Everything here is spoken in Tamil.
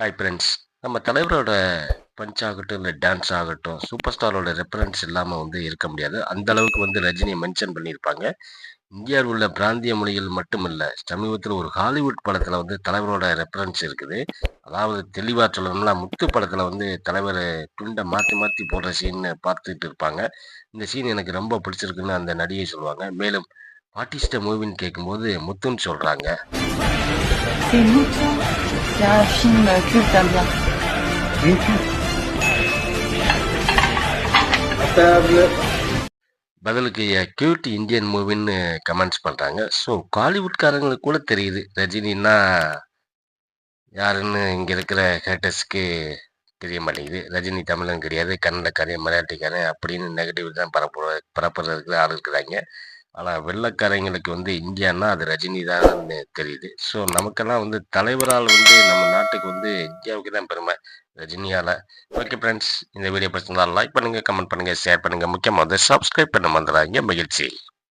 ஹாய் ஃப்ரெண்ட்ஸ் நம்ம தலைவரோட பஞ்ச் ஆகட்டும் இல்லை டான்ஸ் ஆகட்டும் சூப்பர் ஸ்டாரோட ரெஃபரன்ஸ் இல்லாமல் வந்து இருக்க முடியாது. அந்த அளவுக்கு வந்து ரஜினியை மென்ஷன் பண்ணியிருப்பாங்க. இந்தியாவில் உள்ள பிராந்திய மொழிகள் இல்லை சமீபத்தில் ஒரு ஹாலிவுட் படத்தில் வந்து தலைவரோட ரெஃபரன்ஸ் இருக்குது. அதாவது தெளிவாக சொல்லணும்னா முத்து படத்தில் வந்து தலைவர் துண்டை மாற்றி மாற்றி போடுற சீன் பார்த்துட்டு இருப்பாங்க. இந்த சீன் எனக்கு ரொம்ப பிடிச்சிருக்குன்னு அந்த நடிகை சொல்லுவாங்க. மேலும் ஆர்டிஸ்ட மூவின்னு கேட்கும்போது முத்துன்னு சொல்கிறாங்க C'est Mouton. C'est un film culte indien. பதிலுக்கு கியூட் இந்தியன் மூவின்னு கமெண்ட்ஸ் பண்ணுறாங்க ஸோ காலிவுட்காரங்களுக்கு கூட தெரியுது. ரஜினின்னா யாருன்னு இங்கே இருக்கிற ஹேட்டர்ஸ்க்கு தெரிய மாட்டேங்குது. ரஜினி தமிழன் கிடையாது கன்னடக்காரன் மலையாட்டிக்காரன் அப்படின்னு நெகட்டிவ் தான் பரப்புற பரப்புறதுக்கு ஆள் இருக்கிறாங்க. ஆனால் வெள்ளக்காரங்களுக்கு வந்து இந்தியான்னா அது ரஜினி தான் தெரியுது. ஸோ நமக்கெல்லாம் வந்து தலைவரால் வந்து நம்ம நாட்டுக்கு வந்து இந்தியாவுக்கு தான் பெருமை ரஜினியால். ஓகே ஃப்ரெண்ட்ஸ் இந்த வீடியோ பிடிச்சிருந்தால் லைக் பண்ணுங்கள் கமெண்ட் பண்ணுங்கள் ஷேர் பண்ணுங்கள் முக்கியமாக வந்து சப்ஸ்கிரைப் பண்ண மறந்துடாங்க மகிழ்ச்சி.